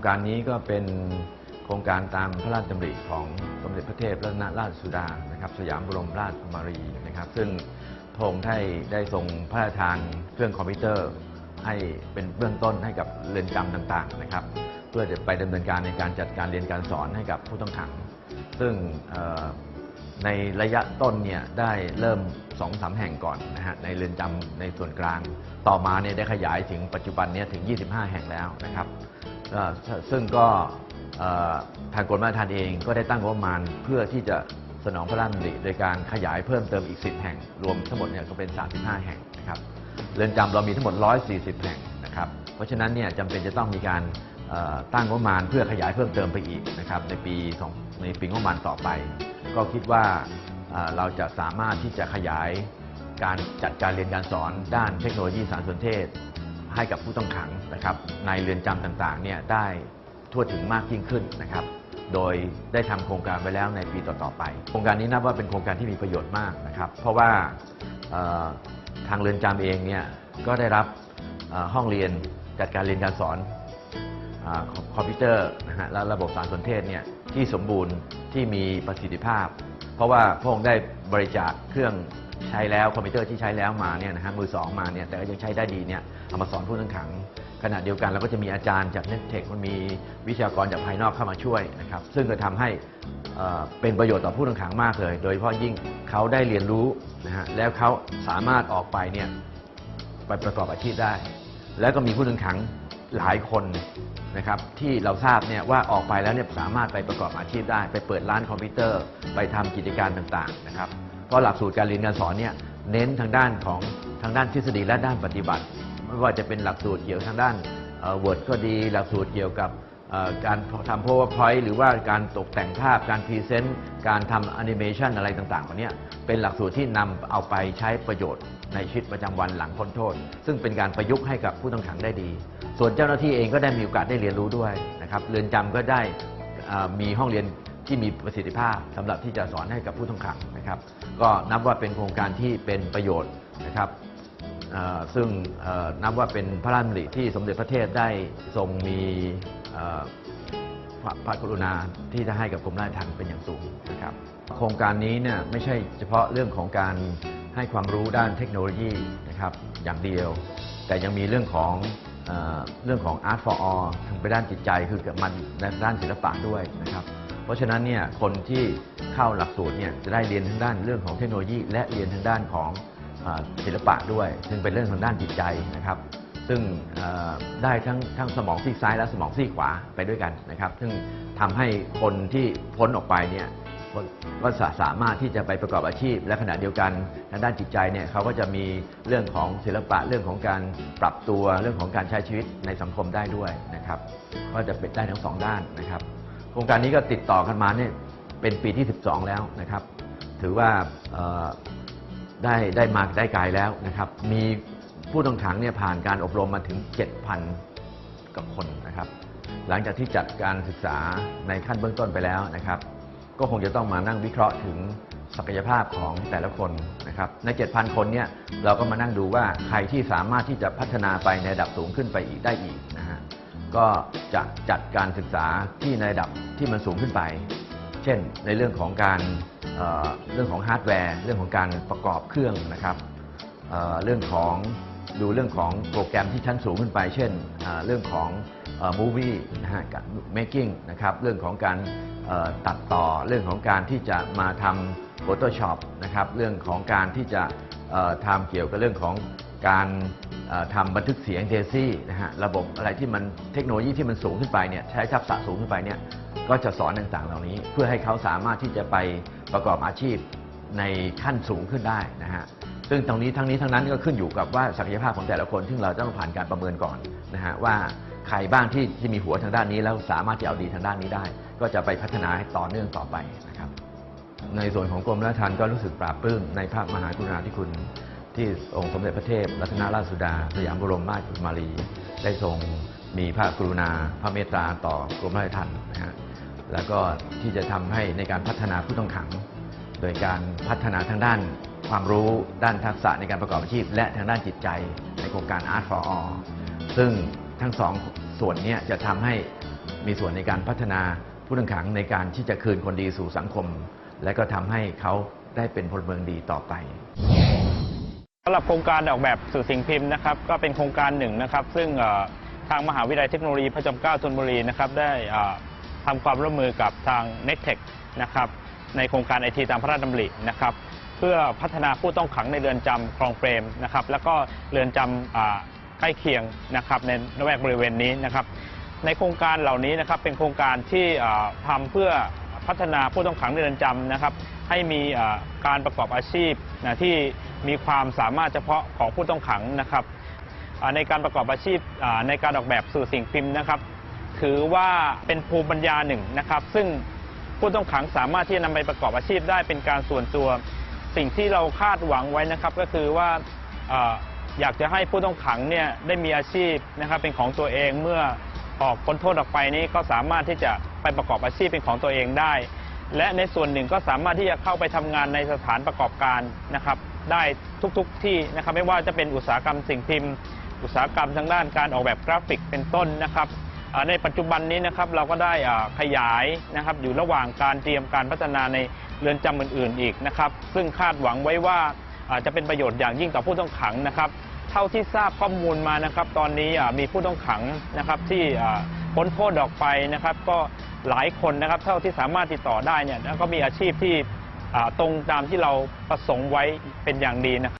รงการนี้ก็เป็นโครงการตามพระราชดำริของสมเด็จพระเทพรัตนราชสุดานะครับสยามบรมราชกุมารีนะครับ ซึ่งพระองค์ได้ได้ทรงพระราชทานเครื่องคอมพิวเตอร์ ให้เป็นเบื้องต้นให้กับเรือนจำต่างๆนะครับ เพื่อจะไปดำเนินการในการจัดการเรียนการสอนให้กับผู้ต้องขัง ซึ่งในระยะต้นเนี่ยได้เริ่ม2อสาแห่งก่อนนะฮะในเรือนจำในส่วนกลาง ต่อมาเนี่ยได้ขยายถึงปัจจุบันเนี้ถึง 25 แห่งแล้วนะครับ ซึ่งก็ทางกรมราชทัณฑ์เองก็ได้ตั้งงบประมาณเพื่อที่จะสนองพระราชดำริโดยการขยายเพิ่มเติมอีก 10 แห่ง รวมทั้งหมดเนี่ยก็เป็น 35 แห่งนะครับเรือนจำเรามีทั้งหมด 140 แห่งนะครับ เพราะฉะนั้นเนี่ยจำเป็นจะต้องมีการตั้งงบประมาณเพื่อขยายเพิ่มเติมไปอีกนะครับในปีสองในปีงบประมาณต่อไป ก็คิดว่าเราจะสามารถที่จะขยายการจัดการเรียนการสอนด้านเทคโนโลยีสารสนเทศ ให้กับผู้ต้องขังนะครับในเรือนจำต่างๆเนี่ยได้ทั่วถึงมากยิ่งขึ้นนะครับ โดยได้ทำโครงการไว้แล้วในปีต่อๆไป โครงการนี้นับว่าเป็นโครงการที่มีประโยชน์มากนะครับ เพราะว่าทางเรือนจำเองเนี่ยก็ได้รับห้องเรียนจัดการเรียนการสอนอาคอมคอมพิวเตอร์นะฮะและระบบสารสนเทศเนี่ยที่สมบูรณ์ที่มีประสิทธิภาพ เพราะว่าพระองค์ได้บริจาคเครื่อง ใช้แล้วคอมพิวเตอร์ที่ใช้แล้วมาเนี่ยนะฮะมือสองมาเนี่ยแต่ก็ยังใช้ได้ดีเนี่ยเอามาสอนผู้ต้องขัง ขณะเดียวกันเราก็จะมีอาจารย์จากเน็ตเทคมันมีวิทยากรจากภายนอกเข้ามาช่วยนะครับซึ่งก็ทำให้เป็นประโยชน์ต่อผู้ต้องขังมากเลย โดยเฉพาะยิ่งเขาได้เรียนรู้นะฮะแล้วเขาสามารถออกไปเนี่ยไปประกอบอาชีพได้ แล้วก็มีผู้ต้องขังหลายคนนะครับที่เราทราบเนี่ยว่าออกไปแล้วเนี่ยสามารถไปประกอบอาชีพได้ ไปเปิดร้านคอมพิวเตอร์ ไปทำกิจการต่างๆนะครับ เพราะหลักสูตรการเรียนการสอนเนี่ยเน้นทางด้านของทางด้านทฤษฎีและด้านปฏิบัติ ไม่ว่าจะเป็นหลักสูตรเกี่ยวทางด้านเวิร์ดก็ดี หลักสูตรเกี่ยวกับการทำ powerpoint หรือว่าการตกแต่งภาพการพรีเซนต์การทำแอนิเมชันอะไรต่างๆเหล่านี้เป็นหลักสูตรที่นำเอาไปใช้ประโยชน์ในชีวิตประจำวันหลังพ้นโทษ ซึ่งเป็นการประยุกต์ให้กับผู้ต้องขังได้ดี ส่วนเจ้าหน้าที่เองก็ได้มีโอกาสได้เรียนรู้ด้วยนะครับเรือนจำก็ได้มีห้องเรียนที่มีประสิทธิภาพสำหรับที่จะสอนให้กับผู้ต้องขังนะครับ ก็นับว่าเป็นโครงการที่เป็นประโยชน์นะครับซึ่งนับว่าเป็นพระราชดำริที่สมเด็จพระเทพได้ทรงมีพระพระกรุณาที่จะให้กับกรมราชทัณฑ์เป็นอย่างสูงนะครับ โครงการนี้เนี่ยไม่ใช่เฉพาะเรื่องของการให้ความรู้ด้านเทคโนโลยีนะครับอย่างเดียว แต่ยังมีเรื่องของเอเรื่องของ Art for All ทางไปด้านจิตใจคือกับมันในด้านศิลปะด้วยนะครับ เพราะฉะนั้นเนี่ยคนที่ เข้าหลักสูตรเนี่ยจะได้เรียนทางด้านเรื่องของเทคโนโลยี และเรียนทางด้านของศิลปะด้วย ซึ่งเป็นเรื่องทางด้านจิตใจนะครับ ซึ่งได้ทั้งทั้งสมองซีกซ้ายและสมองซีกขวาไปด้วยกันนะครับ ซึ่งทำให้คนที่พ้นออกไปเนี่ยก็สาสามารถที่จะไปประกอบอาชีพ และขณะเดียวกันทางด้านจิตใจเนี่ยเขาก็จะมีเรื่องของศิลปะเรื่องของการปรับตัวเรื่องของการใช้ชีวิตในสังคมได้ด้วยนะครับ ก็จะเป็นได้ทั้งสองด้านนะครับ โครงการนี้ก็ติดต่อกันมาเนี่ย เป็นปีที่ 12 แล้วนะครับ ถือว่าได้ได้มาได้ไกลแล้วนะครับ มีผู้ต้องขังเนี่ยผ่านการอบรมมาถึง 7,000 กับคนนะครับ หลังจากที่จัดการศึกษาในขั้นเบื้องต้นไปแล้วนะครับ ก็คงจะต้องมานั่งวิเคราะห์ถึงศักยภาพของแต่ละคนนะครับ ใน 7,000 คนเนี่ยเราก็มานั่งดูว่าใครที่สามารถที่จะพัฒนาไปในระดับสูงขึ้นไปอีกได้อีกนะฮะก็จะจัดการศึกษาที่ในระดับที่มันสูงขึ้นไป เช่นในเรื่องของการเเรื่องของฮาร์ดแวร์ เรื่องของการประกอบเครื่องนะครับเเรื่องของดูเรื่องของโปรแกรมที่ชั้นสูงขึ้นไป เช่นเเรื่องของมูวี่นะฮะการ making นะครับเรื่องของการตัดต่อเรื่องของการที่จะมาทำ Photoshop นะครับเรื่องของการที่จะทำเกี่ยวกับเรื่องของการทำบันทึกเสียงเทซี่นะฮะระบบอะไรที่มันเทคโนโลยีที่มันสูงขึ้นไปเนี่ยใช้ทักษะสูงขึ้นไปเนี่ย ก็จะสอนต่างๆ เหล่านี้ เพื่อให้เขาสามารถที่จะไปประกอบอาชีพในขั้นสูงขึ้นได้นะฮะซึ่งตรงนี้ทั้งนี้ทั้งนั้นก็ขึ้นอยู่กับว่าศักยภาพของแต่ละคน ซึ่งเราต้องผ่านการประเมินก่อนนะฮะว่าใครบ้างที่ที่มีหัวทางด้านนี้แล้วสามารถที่เอาดีทางด้านนี้ได้ ก็จะไปพัฒนาให้ต่อเนื่องต่อไปนะครับ ในส่วนของกรมราชทัณฑ์ก็รู้สึกปราบปลื้มในพระมหากรุณาธิคุณที่องค์สมเด็จพระเทพรัตนราชสุดาสยามบรมราชกุมารี ได้ทรงมีพระกรุณาพระเมตตาต่อกรมราชทัณฑ์นะฮะ แล้วก็ที่จะทำให้ในการพัฒนาผู้ต้องขัง โดยการพัฒนาทางด้านความรู้ด้านทักษะในการประกอบอาชีพ และทางด้านจิตใจในโครงการ Art for All ซึ่งทั้งสองส่วนนี้จะทำให้มีส่วนในการพัฒนาผู้ต้องขังในการที่จะคืนคนดีสู่สังคม และก็ทำให้เขาได้เป็นพลเมืองดีต่อไปสำหรับโครงการออกแบบสื่อสิ่งพิมพ์นะครับ ก็เป็นโครงการหนึ่งนะครับ ซึ่งทางมหาวิทยาลัยเทคโนโลยีพระจอมเกล้าธนบุรีนะครับได้อ่อ ทำความร่วมมือกับทาง n e t t e c นะครับในโครงการไอทีตามพระราชดำรินะครับเพื่อพัฒนาผู้ต้องขังในเรือนจำคลองเปรมนะครับแล้วก็เรือนจำใกล้เคียงนะครับในละแวกบริเวณนี้นะครับในโครงการเหล่านี้นะครับเป็นโครงการที่ทำเพื่อพัฒนาผู้ต้องขังในเรือนจำนะครับให้มีการประกอบอาชีพนะที่มีความสามารถเฉพาะของผู้ต้องขังนะครับในการประกอบอาชีพในการออกแบบสื่อสิ่งพิมพ์นะครับ ถือว่าเป็นภูมิปัญญาหนึ่งนะครับ ซึ่งผู้ต้องขังสามารถที่จะนำไปประกอบอาชีพได้เป็นการส่วนตัว สิ่งที่เราคาดหวังไว้นะครับก็คือว่าเอ่ออยากจะให้ผู้ต้องขังเนี่ยได้มีอาชีพนะครับเป็นของตัวเองเมื่อออกพ้นโทษออกไปนี้ก็สามารถที่จะไปประกอบอาชีพเป็นของตัวเองได้ และในส่วนหนึ่งก็สามารถที่จะเข้าไปทำงานในสถานประกอบการนะครับ ได้ทุกๆที่นะครับไม่ว่าจะเป็นอุตสาหกรรมสิ่งพิมพ์ อุตสาหกรรมทางด้านการออกแบบกราฟิกเป็นต้นนะครับ ในปัจจุบันนี้นะครับเราก็ได้ขยายนะครับอยู่ระหว่างการเตรียมการพัฒนาในเรือนจำอื่น ๆ อีกนะครับซึ่งคาดหวังไว้ว่าจะเป็นประโยชน์อย่างยิ่งต่อผู้ต้องขังนะครับเท่าที่ทราบข้อมูลมานะครับ ตอนนี้มีผู้ต้องขังนะครับที่พ้นโทษออกไปนะครับ ก็หลายคนนะครับเท่าที่สามารถติดต่อได้เนี่ยก็มีอาชีพที่ตรงตามที่เราประสงค์ไว้เป็นอย่างดีนะครับ